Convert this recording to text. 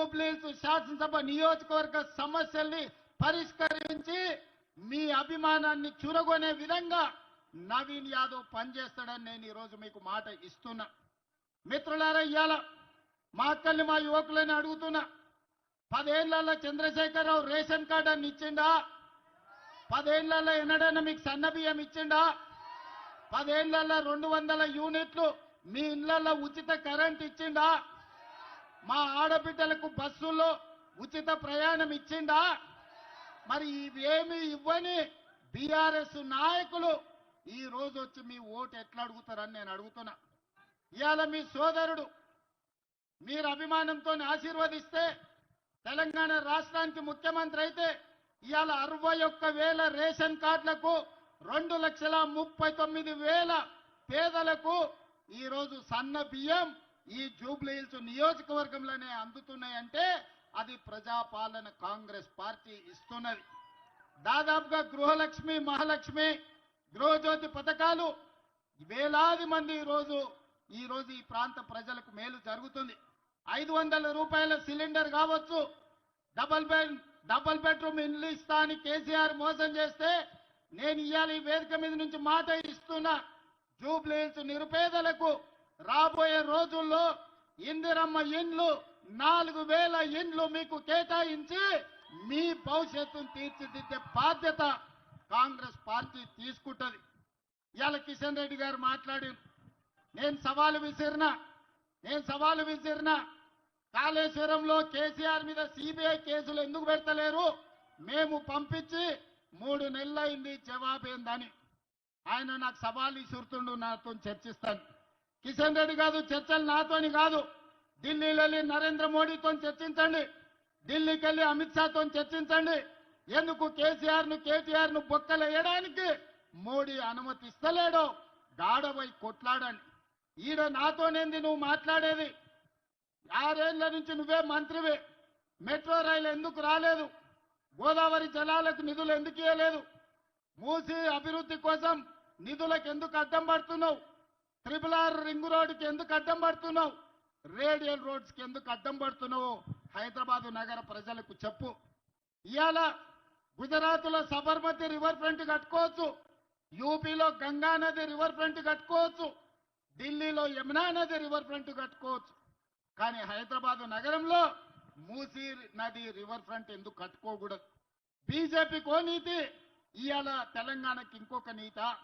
జూబ్లీస్ శాసనసభ నియోజకవర్గ సమస్యల్ని పరిష్కరించి మీ అభిమానాన్ని చురగొనే విధంగా నవీన్ యాదవ్ పనిచేస్తాడని నేను ఈరోజు మీకు మాట ఇస్తున్నా. మిత్రులారా ఇవాళ మా అక్కల్ని మా యువకులని అడుగుతున్నా. పదేళ్ళలో చంద్రశేఖరరావు రేషన్ కార్డు అని ఇచ్చిండా? పదేళ్ళలో ఎన్నడైనా మీకు సన్నబియ్యం ఇచ్చిండా? పదేళ్ళలో రెండు వందల యూనిట్లు మీ ఇళ్ళలో ఉచిత కరెంట్ ఇచ్చిండా? మా ఆడబిడ్డలకు బస్సుల్లో ఉచిత ప్రయాణం ఇచ్చిండా మరి ఇవేమి ఇవ్వని బీఆర్ఎస్ నాయకులు ఈ రోజు వచ్చి మీ ఓటు ఎట్లా అడుగుతారని నేను అడుగుతున్నా. ఇవాళ మీ సోదరుడు మీరు అభిమానంతో ఆశీర్వదిస్తే తెలంగాణ రాష్ట్రానికి ముఖ్యమంత్రి అయితే ఇవాళ అరవై ఒక్క వేల రేషన్ కార్డులకు రెండు లక్షల ముప్పై తొమ్మిది వేల పేదలకు ఈరోజు సన్న బియ్యం ఈ జూబ్లీ హిల్స్ నియోజకవర్గంలోనే అందుతున్నాయంటే అది ప్రజాపాలన కాంగ్రెస్ పార్టీ ఇస్తున్నది. దాదాపుగా గృహలక్ష్మి మహాలక్ష్మి గృహజ్యోతి పథకాలు వేలాది మంది ఈ రోజు ఈ ప్రాంత ప్రజలకు మేలు జరుగుతుంది. ఐదు వందల రూపాయల సిలిండర్ కావచ్చు డబల్ బెడ్ డబల్ బెడ్రూమ్ ఇల్లు ఇస్తా అని కేసీఆర్ మోసం చేస్తే నేను ఇవాళ ఈ వేదిక మీద నుంచి మాట ఇస్తున్నా. జూబ్లీహిల్స్ నిరుపేదలకు రాబోయే రోజుల్లో ఇందిరమ్మ ఇండ్లు నాలుగు వేల ఇండ్లు మీకు కేటాయించి మీ భవిష్యత్తును తీర్చిదిద్దే బాధ్యత కాంగ్రెస్ పార్టీ తీసుకుంటది. ఇవాళ కిషన్ రెడ్డి గారు మాట్లాడి నేను సవాలు విసిరినా నేను సవాలు విసిరినా కాళేశ్వరంలో కేసీఆర్ మీద సిబిఐ కేసులు ఎందుకు పెడతలేరు? మేము పంపించి మూడు నెలలైంది జవాబేందని. ఆయన నాకు సవాలు ఇసురుతుండు నాతో చర్చిస్తాను. కిషన్ రెడ్డి కాదు చర్చలు నాతోని కాదు. ఢిల్లీలో వెళ్ళి నరేంద్ర మోడీతో చర్చించండి. ఢిల్లీకి వెళ్ళి అమిత్ షాతో చర్చించండి. ఎందుకు కేసీఆర్ను కేటీఆర్ను బొక్కలేయడానికి మోడీ అనుమతిస్తలేడో గాడపై కొట్లాడండి. ఈడ నాతోనేంది నువ్వు మాట్లాడేది? ఆరేళ్ళ నుంచి నువ్వే మంత్రివే. మెట్రో రైలు ఎందుకు రాలేదు? గోదావరి జలాలకు నిధులు ఎందుకు ఇవ్వలేదు మూసి అభివృద్ధి కోసం నిధులకు ఎందుకు అడ్డం పడుతున్నావు? ట్రిపుల్ ఆర్ రింగ్ రోడ్డుకి ఎందుకు అడ్డం పడుతున్నావు? రేడియల్ రోడ్స్కి ఎందుకు అడ్డం పడుతున్నావు? హైదరాబాద్ నగర ప్రజలకు చెప్పు. ఇవాళ గుజరాత్లో సబర్మతి రివర్ ఫ్రంట్ కట్టుకోవచ్చు. యూపీలో గంగా నది రివర్ ఫ్రంట్ కట్టుకోవచ్చు. ఢిల్లీలో యమునా నది రివర్ ఫ్రంట్ కట్టుకోవచ్చు. కానీ హైదరాబాదు నగరంలో మూసీ నది రివర్ ఫ్రంట్ ఎందుకు కట్టుకోకూడదు? బీజేపీకో నీతి? ఇవాళ తెలంగాణకి ఇంకొక నీత?